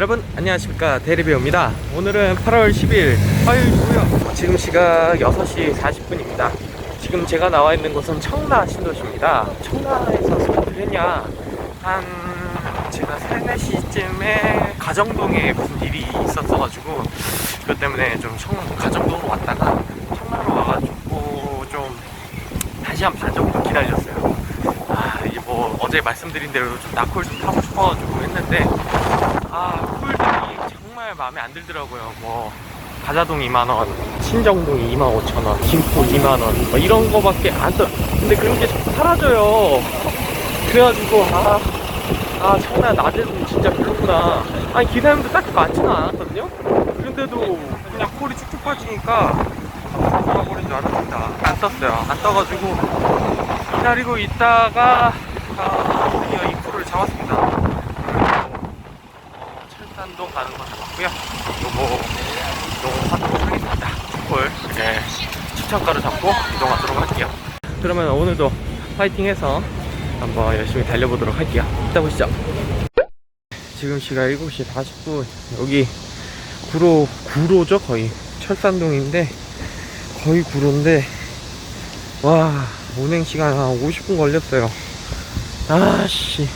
여러분 안녕하십니까. 대리배우입니다. 오늘은 8월 10일 화요일이고요. 지금 시각 6시 40분입니다. 지금 제가 나와 있는 곳은 청라 신도시입니다. 청라에서 했냐? 한 제가 3, 4시쯤에 가정동에 무슨 일이 있었어가지고 그것 때문에 좀 청, 가정동으로 왔다가 청라로 와가지고 좀 1시간 반 정도 기다렸어요. 아 이게 뭐 어제 말씀드린 대로 좀 나콜 좀 타고 싶어가지고 했는데 아 콜들이 정말 마음에 안 들더라고요. 뭐 가자동 2만원 신정동 2만 5천원 김포 2만원 뭐 이런 거밖에 안 떠. 근데 그런 게 자꾸 사라져요. 그래가지고 아, 아 청라 낮에는 진짜 별로구나. 아니 기사님도 딱히 많지는 않았거든요? 그런데도 그냥 콜이 쭉쭉 빠지니까 돌아버린 줄 알았습니다. 안 떴어요. 안 떠가지고 기다리고 있다가 아, 드디어 입구를 잡았습니다 산동 가는 거 잡았고요. 요거 이동하도록 하겠습니다. 콜 이제 추천가를 잡고 이동하도록 할게요. 그러면 오늘도 파이팅해서 한번 열심히 달려보도록 할게요. 이따 보시죠. 지금 시각 7시 40분. 여기 구로 구로죠? 거의. 철산동인데 거의 구로인데 와 운행 시간 한 50분 걸렸어요. 아씨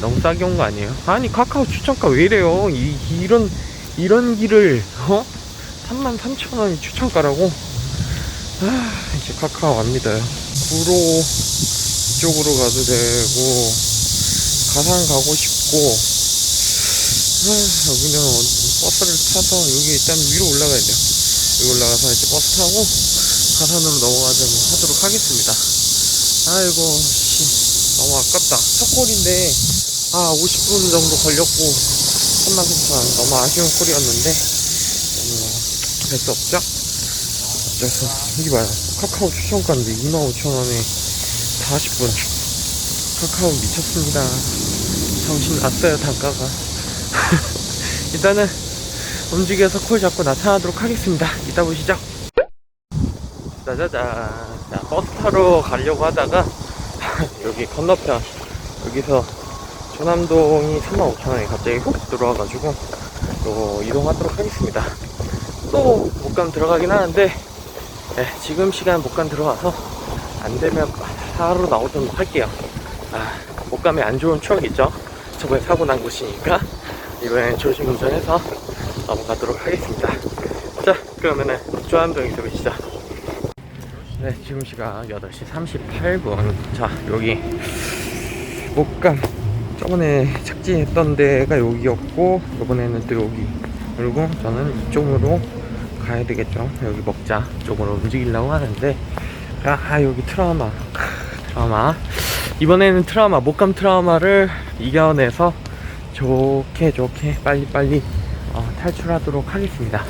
너무 싸게 온 거 아니에요? 아니 카카오 추천가 왜 이래요 이, 이런 이런 길을 어? 33,000원이 추천가라고? 아 이제 카카오 안 믿어요 구로 이쪽으로 가도 되고 가산 가고 싶고 아, 여기는 버스를 타서 여기 일단 위로 올라가야 돼요 여기 올라가서 이제 버스 타고 가산으로 넘어가도록 하도록 하겠습니다. 아이고, 씨, 너무 아깝다. 첫 콜인데, 아, 50분 정도 걸렸고, 33,000원. 너무 아쉬운 콜이었는데, 음, 될수 없죠? 어째서, 여기 봐요. 카카오 추천가인데 25,000원에 40분. 카카오 미쳤습니다. 정신 났어요, 단가가. 일단은, 움직여서 콜 잡고 나타나도록 하겠습니다. 이따 보시죠. 짜자잔. 자, 버스 타러 가려고 하다가, 여기 건너편, 여기서 조남동이 35,000원이 갑자기 훅 들어와가지고, 또 이동하도록 하겠습니다. 또 목감 들어가긴 하는데, 네, 지금 시간 목감 들어와서, 안 되면 하루 나오도록 할게요. 아, 목감에 안 좋은 추억 있죠? 저번에 사고 난 곳이니까, 이번엔 조심 운전해서 넘어가도록 하겠습니다. 자, 그러면은 조남동에서 보시죠. 네, 지금 시각 8시 38분. 자, 여기 목감. 저번에 착지했던 데가 여기였고, 이번에는 또 여기. 그리고 저는 이쪽으로 가야 되겠죠. 여기 먹자 쪽으로 움직이려고 하는데, 아, 여기 트라우마. 트라우마. 이번에는 트라우마, 목감 트라우마를 이겨내서 좋게 좋게 빨리빨리 어, 탈출하도록 하겠습니다.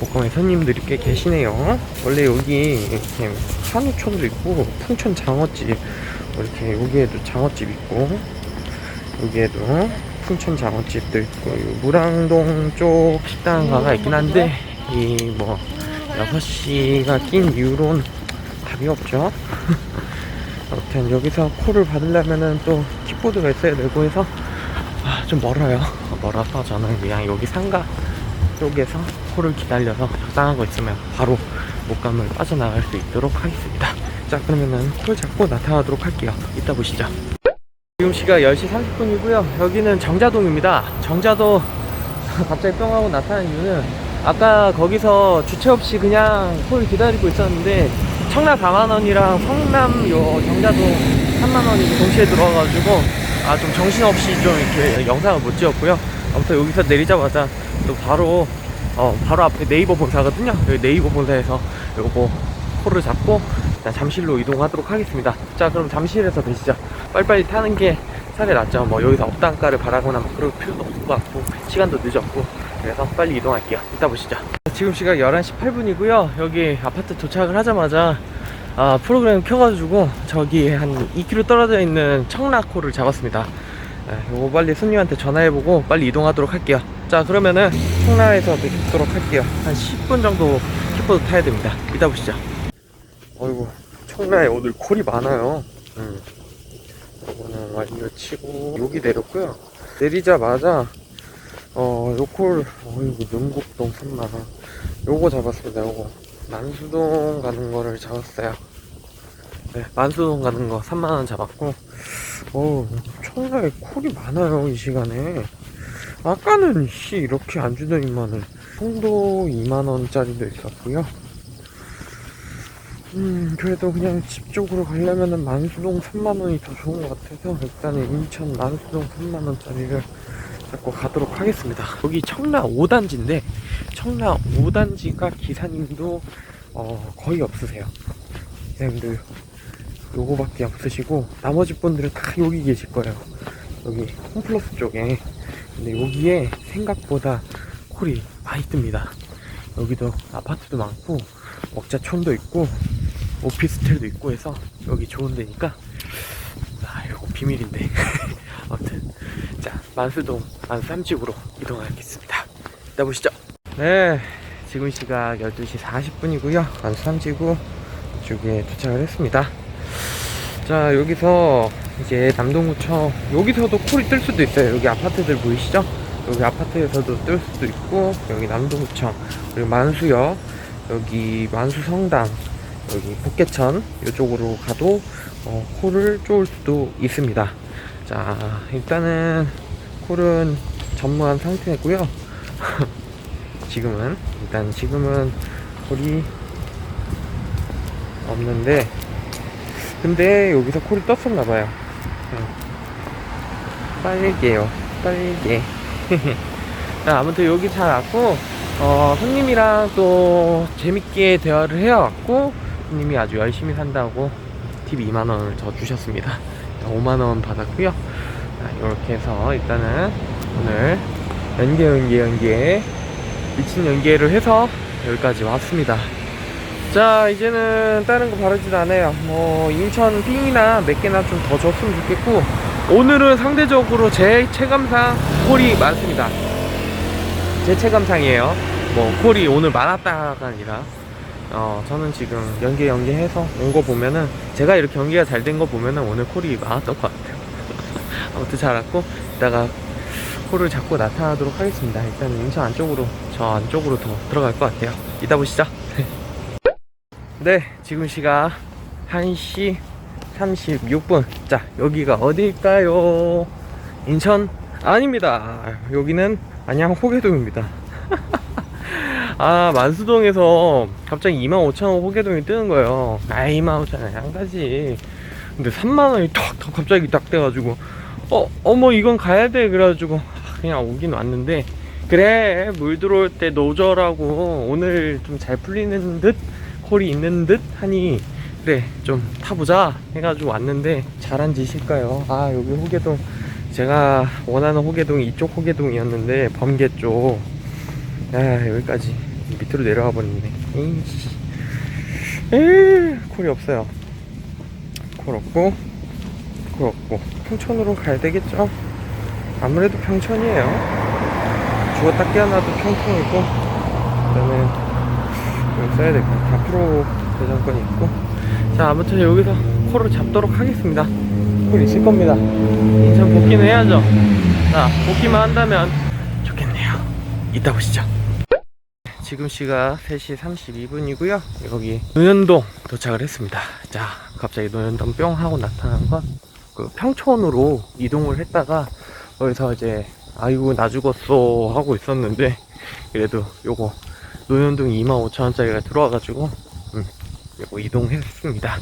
목감에 손님들이 꽤 계시네요. 원래 여기 이렇게 한우촌도 있고 풍천 장어집 이렇게 여기에도 장어집 있고 여기에도 풍천 장어집도 있고 이 무랑동 쪽 식당가가 있긴 한데 이 뭐 6시가 낀 이후로는 답이 없죠. 아무튼 여기서 콜을 받으려면은 또 킥보드가 있어야 되고 해서 아, 좀 멀어요. 멀어서 저는 그냥 여기 상가 쪽에서 콜을 기다려서 적당한 거 있으면 바로 목감을 빠져나갈 수 있도록 하겠습니다. 자, 그러면은 콜 잡고 나타나도록 할게요. 이따 보시죠. 지금 시각 10시 30분이고요. 여기는 정자동입니다. 정자도 갑자기 뿅 하고 나타난 이유는 아까 거기서 주체 없이 그냥 콜 기다리고 있었는데 청라 4만원이랑 성남 요 정자동 3만원이 동시에 들어와가지고 아 좀 정신없이 좀 이렇게 영상을 못 찍었고요. 아무튼 여기서 내리자마자 또 바로 어 바로 앞에 네이버 본사거든요. 여기 네이버 본사에서 요거 뭐 콜을 잡고 잠실로 이동하도록 하겠습니다. 자 그럼 잠실에서 뵈시죠. 빨리빨리 타는 게 차라리 낫죠. 뭐 여기서 업단가를 바라거나 뭐 그럴 필요도 없을 것 같고 시간도 늦었고 그래서 빨리 이동할게요. 이따 보시죠. 지금 시각 11시 8분이고요. 여기 아파트 도착을 하자마자 아, 프로그램 켜가지고 저기 한 2km 떨어져 있는 청라코를 잡았습니다. 네, 요거 빨리 손님한테 전화해보고 빨리 이동하도록 할게요. 자 그러면은 청라에서 뵙도록 할게요. 한 10분 정도 킥보드 타야 됩니다. 이따 보시죠. 어이구 청라에 오늘 콜이 많아요. 음. 요거는 완료치고 여기 내렸고요. 내리자마자 어, 요콜, 어이구, 능곡동 3만원. 요거 잡았습니다, 요거. 만수동 가는 거를 잡았어요. 네, 만수동 가는 거 3만원 잡았고, 어우, 청라에 콜이 많아요, 이 시간에. 아까는, 씨, 이렇게 안 주더니만은. 송도 2만원짜리도 있었고요. 음, 그래도 그냥 집 쪽으로 가려면은 만수동 3만원이 더 좋은 것 같아서, 일단은 인천 만수동 3만원짜리를 잡고 가도록 하겠습니다. 여기 청라 5단지인데 청라 5단지가 기사님도 어, 거의 없으세요. 기사님들 요거밖에 없으시고 나머지 분들은 다 여기 계실 거예요. 여기 홈플러스 쪽에. 근데 여기에 생각보다 콜이 많이 뜹니다. 여기도 아파트도 많고 먹자촌도 있고 오피스텔도 있고 해서 여기 좋은 데니까. 아 이거 비밀인데. 아무튼 자 만수동 만수삼집으로 이동하겠습니다. 이따 보시죠. 네 지금 시각 12시 40분이고요. 만수삼지구 쪽에 도착을 했습니다. 자 여기서 이제 남동구청 여기서도 콜이 뜰 수도 있어요. 여기 아파트들 보이시죠? 여기 아파트에서도 뜰 수도 있고 여기 남동구청 그리고 만수역 여기 만수성당 여기 북계천 이쪽으로 가도 어, 콜을 쪼을 수도 있습니다. 자 일단은 콜은 전무한 상태고요. 지금은 일단 지금은 콜이 없는데 근데 여기서 콜이 떴었나 봐요. 빨개요 빨개. 자 아무튼 여기 잘 왔고 어 손님이랑 또 재밌게 대화를 해왔고 손 님이 아주 열심히 산다고 팁 2만원을 더 주셨습니다. 5만원 받았고요. 이렇게 해서 일단은 오늘 연계 연계 연계 미친 연계를 해서 여기까지 왔습니다. 자 이제는 다른 거 바르지도 않아요. 뭐 인천 핑이나 몇 개나 좀 더 줬으면 좋겠고 오늘은 상대적으로 제 체감상 콜이 많습니다. 제 체감상이에요. 뭐 콜이 오늘 많았다가 아니라 어 저는 지금 연계 연계해서 온 거 보면은 제가 이렇게 연계가 잘 된 거 보면은 오늘 콜이 많았던 것 같아요. 아무튼 잘 왔고 이따가 콜을 잡고 나타나도록 하겠습니다. 일단 인천 안쪽으로 저 안쪽으로 더 들어갈 것 같아요. 이따 보시죠. 네 지금 시각 1시 36분. 자 여기가 어디일까요? 인천? 아닙니다. 여기는 안양 호계동입니다 아 만수동에서 갑자기 25,000원 호계동이 뜨는 거예요. 아 25,000원 안 가지. 근데 3만원이 턱턱 갑자기 딱 돼가지고 어 어머 이건 가야 돼. 그래가지고 그냥 오긴 왔는데 그래 물 들어올 때 노저라고 오늘 좀 잘 풀리는 듯 콜이 있는 듯 하니 그래 좀 타보자 해가지고 왔는데 잘한 짓일까요? 아 여기 호계동 제가 원하는 호계동이 이쪽 호계동이었는데 범계 쪽 아, 여기까지 밑으로 내려와 버렸네. 에이, 콜이 없어요. 콜 없고, 콜 없고. 평촌으로 가야 되겠죠? 아무래도 평촌이에요. 죽었다 깨어나도 평촌이고, 그다음에 여기 써야 될 것 같아. 앞으로 대장권이 있고. 자, 아무튼 여기서 콜을 잡도록 하겠습니다. 콜 있을 겁니다. 인천 복귀는 해야죠. 자, 복귀만 한다면 좋겠네요. 이따 보시죠. 지금 시각 3시 32분이고요. 여기 노현동 도착을 했습니다. 자, 갑자기 노현동 뿅 하고 나타난 건 그 평촌으로 이동을 했다가 거기서 이제 아이고 나 죽었어 하고 있었는데 그래도 요거 노현동 25,000원짜리가 들어와가지고 음, 요거 이동했습니다.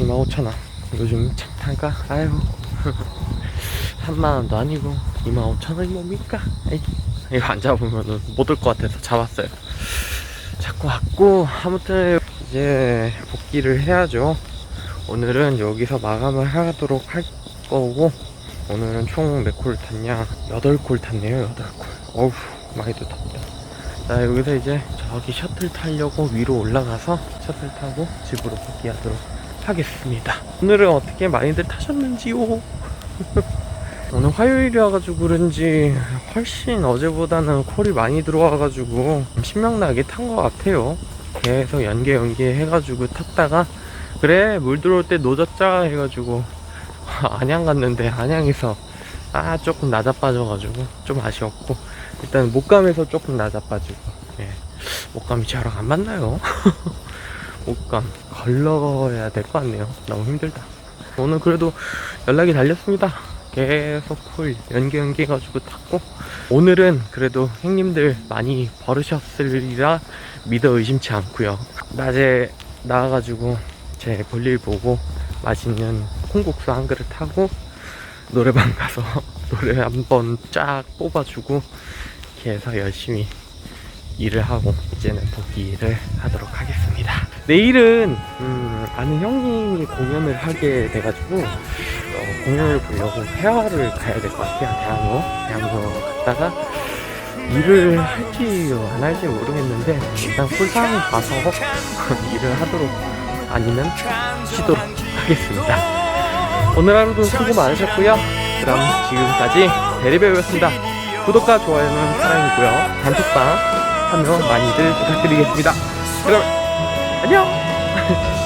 25,000원. 요즘 참 단가 아이고 3만원도 아니고 25,000원이 뭡니까? 아이. 이거 안 잡으면은 못올 것 같아서 잡았어요. 잡고 왔고, 아무튼 이제 복귀를 해야죠. 오늘은 여기서 마감을 하도록 할 거고, 오늘은 총 몇 콜 탔냐? 8콜 탔네요, 8콜. 어우, 많이도 탔다. 자, 여기서 이제 저기 셔틀 타려고 위로 올라가서 셔틀 타고 집으로 복귀하도록 하겠습니다. 오늘은 어떻게 많이들 타셨는지요? 오늘 화요일이어가지고 그런지 훨씬 어제보다는 콜이 많이 들어와가지고 신명나게 탄 것 같아요. 계속 연계 연계 해가지고 탔다가 그래 물 들어올 때 노졌자 해가지고 안양 갔는데 안양에서 아 조금 낮아 빠져가지고 좀 아쉬웠고 일단 목감에서 조금 낮아 빠지고 예. 목감이 저랑 안 맞나요? 목감 걸러야 될 것 같네요 너무 힘들다 오늘 그래도 연락이 달렸습니다 계속 콜 연기 연기 해가지고 탔고 오늘은 그래도 형님들 많이 버르셨으리라 믿어 의심치 않고요 낮에 나와가지고 제 볼일 보고 맛있는 콩국수 한 그릇 하고 노래방 가서 노래 한번 쫙 뽑아주고 이렇게 해서 열심히 일을 하고 이제는 복귀를 하도록 하겠습니다. 내일은 음, 아는 형님이 공연을 하게 돼가지고 어, 공연을 보려고 해화를 가야 될 것 같아요. 대학로 대학로 갔다가 일을 할지 안 할지 모르겠는데 일단 홀상 가서 일을 하도록 아니면 쉬도록 하겠습니다. 오늘 하루도 수고 많으셨고요. 그럼 지금까지 대리배우였습니다. 구독과 좋아요는 사랑이고요. 단톡방 참여 많이들 부탁드리겠습니다. 그럼 안녕!